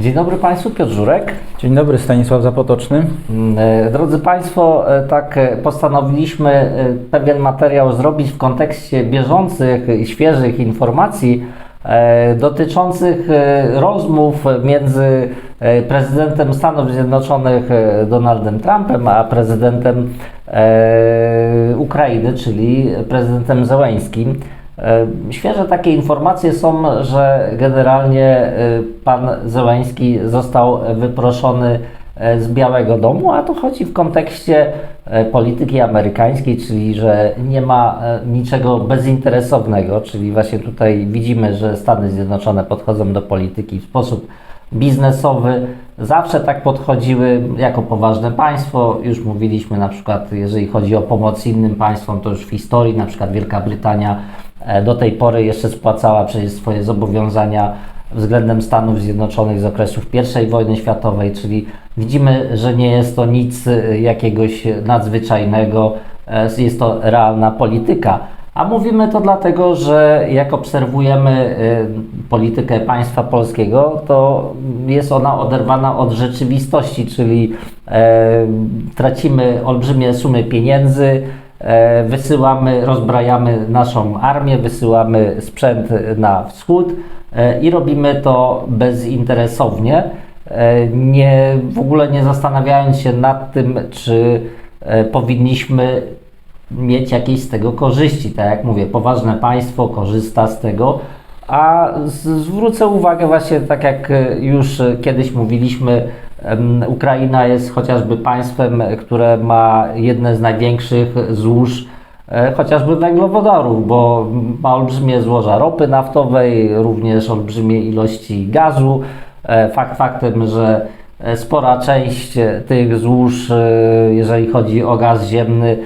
Dzień dobry Państwu, Piotr Żurek. Dzień dobry, Stanisław Zapotoczny. E, Drodzy Państwo, e, tak e, postanowiliśmy pewien materiał zrobić w kontekście bieżących i świeżych informacji dotyczących rozmów między prezydentem Stanów Zjednoczonych Donaldem Trumpem a prezydentem Ukrainy, czyli prezydentem Zełęńskim. E, Świeże takie informacje są, że generalnie e, pan Zełański został wyproszony e, z Białego Domu, a tu chodzi w kontekście polityki amerykańskiej, czyli że nie ma niczego bezinteresownego, czyli właśnie tutaj widzimy, że Stany Zjednoczone podchodzą do polityki w sposób biznesowy, zawsze tak podchodziły jako poważne państwo. Już mówiliśmy na przykład, jeżeli chodzi o pomoc innym państwom, to już w historii, na przykład Wielka Brytania do tej pory jeszcze spłacała przecież swoje zobowiązania względem Stanów Zjednoczonych z okresów I wojny światowej, czyli widzimy, że nie jest to nic e, jakiegoś nadzwyczajnego, e, jest to realna polityka. A mówimy to dlatego, że jak obserwujemy politykę państwa polskiego, to jest ona oderwana od rzeczywistości, czyli e, tracimy olbrzymie sumy pieniędzy, e, wysyłamy, rozbrajamy naszą armię, wysyłamy sprzęt na wschód e, i robimy to bezinteresownie, e, nie, w ogóle nie zastanawiając się nad tym, czy e, powinniśmy mieć jakieś z tego korzyści. Tak jak mówię, poważne państwo korzysta z tego, a zwrócę uwagę właśnie, tak jak e, już e, kiedyś mówiliśmy, Ukraina jest chociażby państwem, które ma jedne z największych złóż e, chociażby węglowodorów, bo ma olbrzymie złoża ropy naftowej, również olbrzymie ilości gazu. E, Fakt faktem, że e, spora część tych złóż, jeżeli chodzi o gaz ziemny,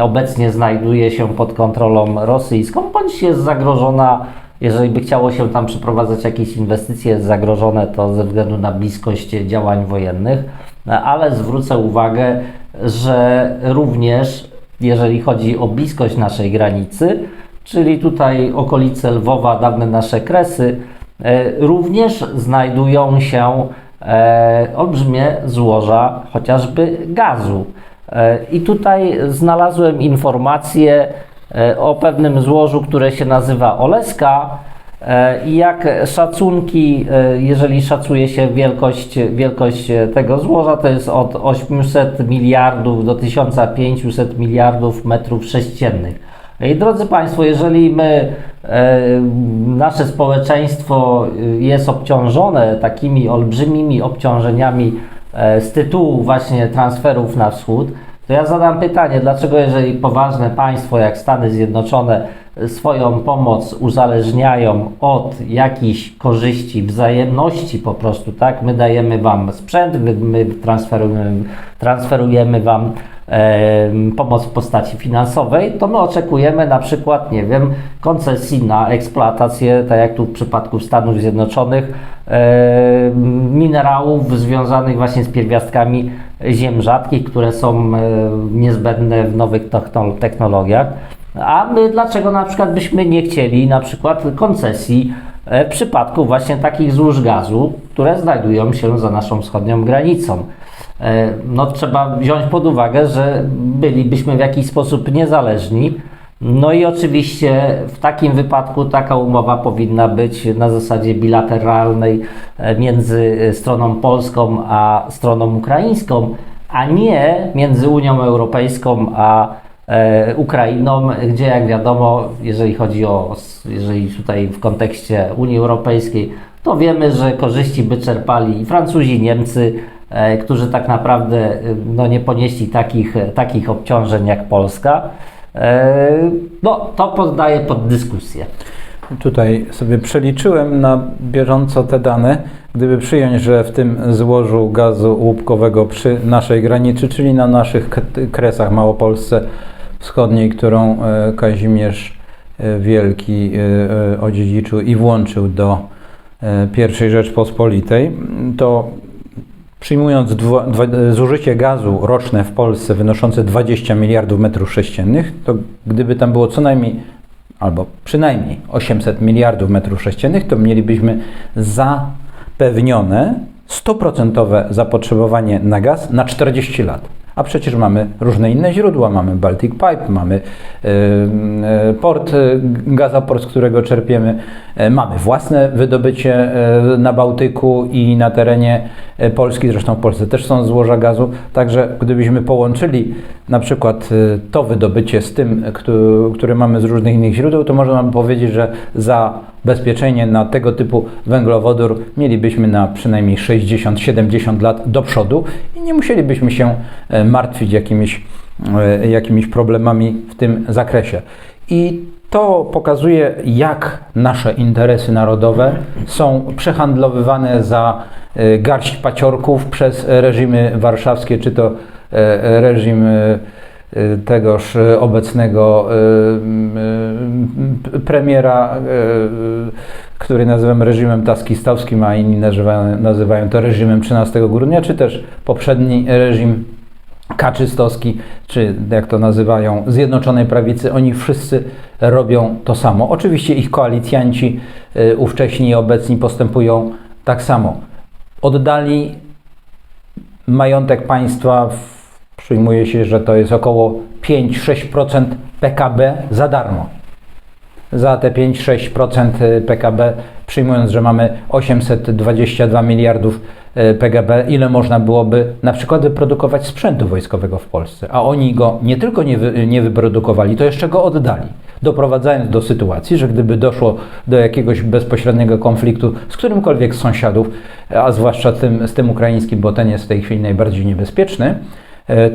obecnie znajduje się pod kontrolą rosyjską, bądź jest zagrożona, jeżeli by chciało się tam przeprowadzać jakieś inwestycje, zagrożone to ze względu na bliskość działań wojennych, ale zwrócę uwagę, że również jeżeli chodzi o bliskość naszej granicy, czyli tutaj okolice Lwowa, dawne nasze Kresy, e, również znajdują się e, olbrzymie złoża chociażby gazu. E, I tutaj znalazłem informację o pewnym złożu, które się nazywa Oleska. E, I jak szacunki, e, jeżeli szacuje się wielkość, wielkość e, tego złoża, to jest od 800 miliardów do 1500 miliardów metrów sześciennych. I drodzy Państwo, jeżeli my, e, nasze społeczeństwo e, jest obciążone takimi olbrzymimi obciążeniami e, z tytułu właśnie transferów na wschód, to ja zadam pytanie, dlaczego jeżeli poważne państwo jak Stany Zjednoczone e, swoją pomoc uzależniają od jakichś korzyści, wzajemności po prostu, tak? My dajemy Wam sprzęt, my, my transferujemy, transferujemy Wam em, pomoc w postaci finansowej, to my oczekujemy na przykład, nie wiem, koncesji na eksploatację, tak jak tu w przypadku Stanów Zjednoczonych, em, minerałów związanych właśnie z pierwiastkami ziem rzadkich, które są e, niezbędne w nowych techno- technologiach. A my dlaczego na przykład byśmy nie chcieli na przykład koncesji e, w przypadku właśnie takich złóż gazu, które znajdują się za naszą wschodnią granicą? E, no, trzeba wziąć pod uwagę, że bylibyśmy w jakiś sposób niezależni. No i oczywiście w takim wypadku taka umowa powinna być na zasadzie bilateralnej e, między e, stroną polską a stroną ukraińską, a nie między Unią Europejską a e, Ukrainą, gdzie jak wiadomo, jeżeli chodzi o, jeżeli tutaj w kontekście Unii Europejskiej, to wiemy, że korzyści by czerpali i Francuzi, Niemcy, którzy tak naprawdę no, nie ponieśli takich, takich obciążeń jak Polska. E, No, to poddaję pod dyskusję. Tutaj sobie przeliczyłem na bieżąco te dane. Gdyby przyjąć, że w tym złożu gazu łupkowego przy naszej granicy, czyli na naszych kresach Małopolsce Wschodniej, którą e, Kazimierz e, Wielki odziedziczył i włączył do I Rzeczpospolitej, to przyjmując dwa, zużycie gazu roczne w Polsce wynoszące 20 miliardów metrów sześciennych, to gdyby tam było co najmniej albo przynajmniej 800 miliardów metrów sześciennych, to mielibyśmy zapewnione 100% zapotrzebowanie na gaz na 40 lat. A przecież mamy różne inne źródła. Mamy Baltic Pipe, mamy y, port, y, gazoport, z którego czerpiemy. Y, mamy własne wydobycie na Bałtyku i na terenie Polski. Zresztą w Polsce też są złoża gazu. Także gdybyśmy połączyli na przykład y, to wydobycie z tym, któ- które mamy z różnych innych źródeł, to można powiedzieć, że za bezpieczenie na tego typu węglowodór mielibyśmy na przynajmniej 60-70 lat do przodu i nie musielibyśmy się e, martwić jakimiś, e, jakimiś problemami w tym zakresie. I to pokazuje, jak nasze interesy narodowe są przehandlowywane za e, garść paciorków przez reżimy warszawskie, czy to reżim e, e, tegoż e, obecnego e, e, premiera, e, który nazywam reżimem taskistowskim, a inni nazywają, nazywają to reżimem 13 grudnia, czy też poprzedni reżim kaczystowski, czy jak to nazywają, Zjednoczonej Prawicy, oni wszyscy robią to samo. Oczywiście ich koalicjanci, ówcześni i obecni, postępują tak samo. Oddali majątek państwa, w, przyjmuje się, że to jest około 5-6% PKB za darmo. Za te 5-6% PKB, przyjmując, że mamy 822 miliardów e, PKB, ile można byłoby na przykład wyprodukować sprzętu wojskowego w Polsce, a oni go nie tylko nie, wy, nie wyprodukowali, to jeszcze go oddali, doprowadzając do sytuacji, że gdyby doszło do jakiegoś bezpośredniego konfliktu z którymkolwiek z sąsiadów, a zwłaszcza tym, z tym ukraińskim, bo ten jest w tej chwili najbardziej niebezpieczny,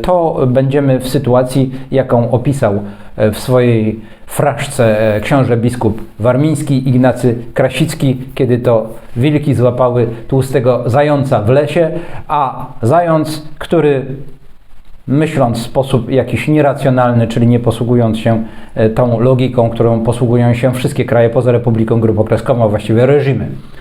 to będziemy w sytuacji, jaką opisał e, w swojej fraszce e, książę biskup warmiński Ignacy Krasicki, kiedy to wilki złapały tłustego zająca w lesie, a zając, który myśląc w sposób jakiś nieracjonalny, czyli nie posługując się e, tą logiką, którą posługują się wszystkie kraje poza Republiką Grubokreskową, a właściwie reżimy. e,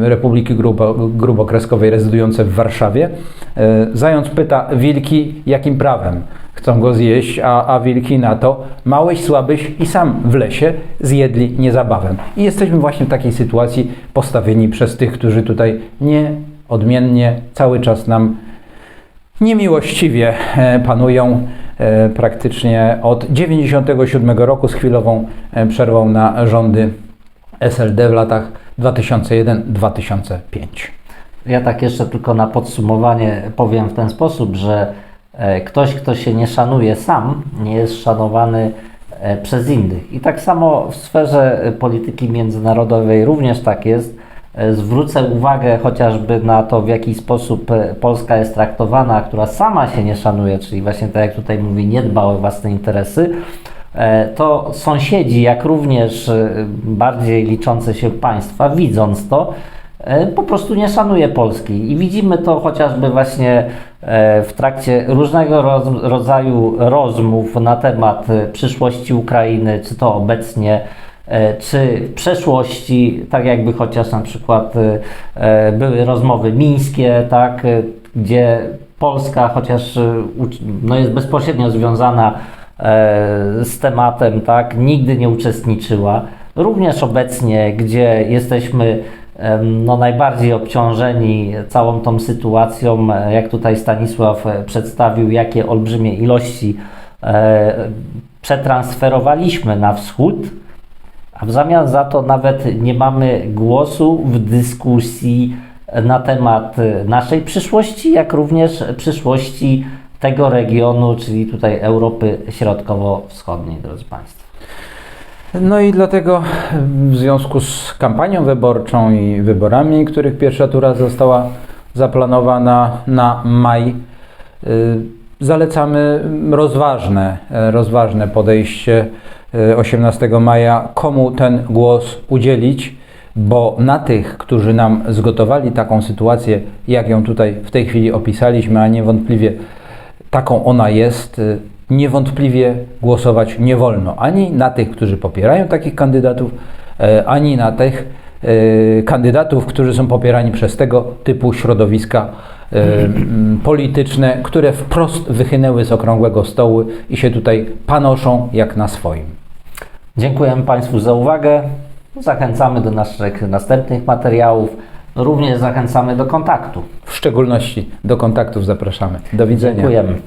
Republiki Grubo, Grubokreskowej rezydujące w Warszawie. E, Zając pyta wilki, jakim prawem chcą go zjeść, a, a wilki na to, małeś, słabyś i sam w lesie zjedli niezabawem. I jesteśmy właśnie w takiej sytuacji postawieni przez tych, którzy tutaj nieodmiennie cały czas nam niemiłościwie e, panują e, praktycznie od 97 roku z chwilową e, przerwą na rządy SLD w latach 2001-2005. Ja tak jeszcze tylko na podsumowanie powiem w ten sposób, że e, ktoś, kto się nie szanuje sam, nie jest szanowany e, przez innych. I tak samo w sferze e, polityki międzynarodowej również tak jest. Zwrócę uwagę chociażby na to, w jaki sposób Polska jest traktowana, która sama się nie szanuje, czyli właśnie tak jak tutaj mówi, nie dba o własne interesy. E, To sąsiedzi, jak również e, bardziej liczące się państwa, widząc to, e, po prostu nie szanuje Polski. I widzimy to chociażby właśnie w trakcie różnego rodzaju rozmów na temat przyszłości Ukrainy, czy to obecnie, czy w przeszłości, tak jakby chociaż na przykład były rozmowy mińskie, tak, gdzie Polska chociaż no jest bezpośrednio związana z tematem, tak, nigdy nie uczestniczyła. Również obecnie, gdzie jesteśmy no, najbardziej obciążeni całą tą sytuacją, e, jak tutaj Stanisław e, przedstawił, jakie olbrzymie ilości e, przetransferowaliśmy na wschód, a w zamian za to nawet nie mamy głosu w dyskusji na temat e, naszej przyszłości, jak również przyszłości tego regionu, czyli tutaj Europy Środkowo-Wschodniej, drodzy Państwo. No i dlatego w związku z kampanią wyborczą i wyborami, których pierwsza tura została zaplanowana na maj, y, zalecamy rozważne, e, rozważne podejście e, 18 maja, komu ten głos udzielić, bo na tych, którzy nam zgotowali taką sytuację, jak ją tutaj w tej chwili opisaliśmy, a niewątpliwie taką ona jest, y, niewątpliwie głosować nie wolno. Ani na tych, którzy popierają takich kandydatów, e, ani na tych e, kandydatów, którzy są popierani przez tego typu środowiska e, polityczne, które wprost wychynęły z okrągłego stołu i się tutaj panoszą jak na swoim. Dziękujemy Państwu za uwagę. Zachęcamy do naszych następnych materiałów. Również zachęcamy do kontaktu. W szczególności do kontaktów zapraszamy. Do widzenia. Dziękujemy.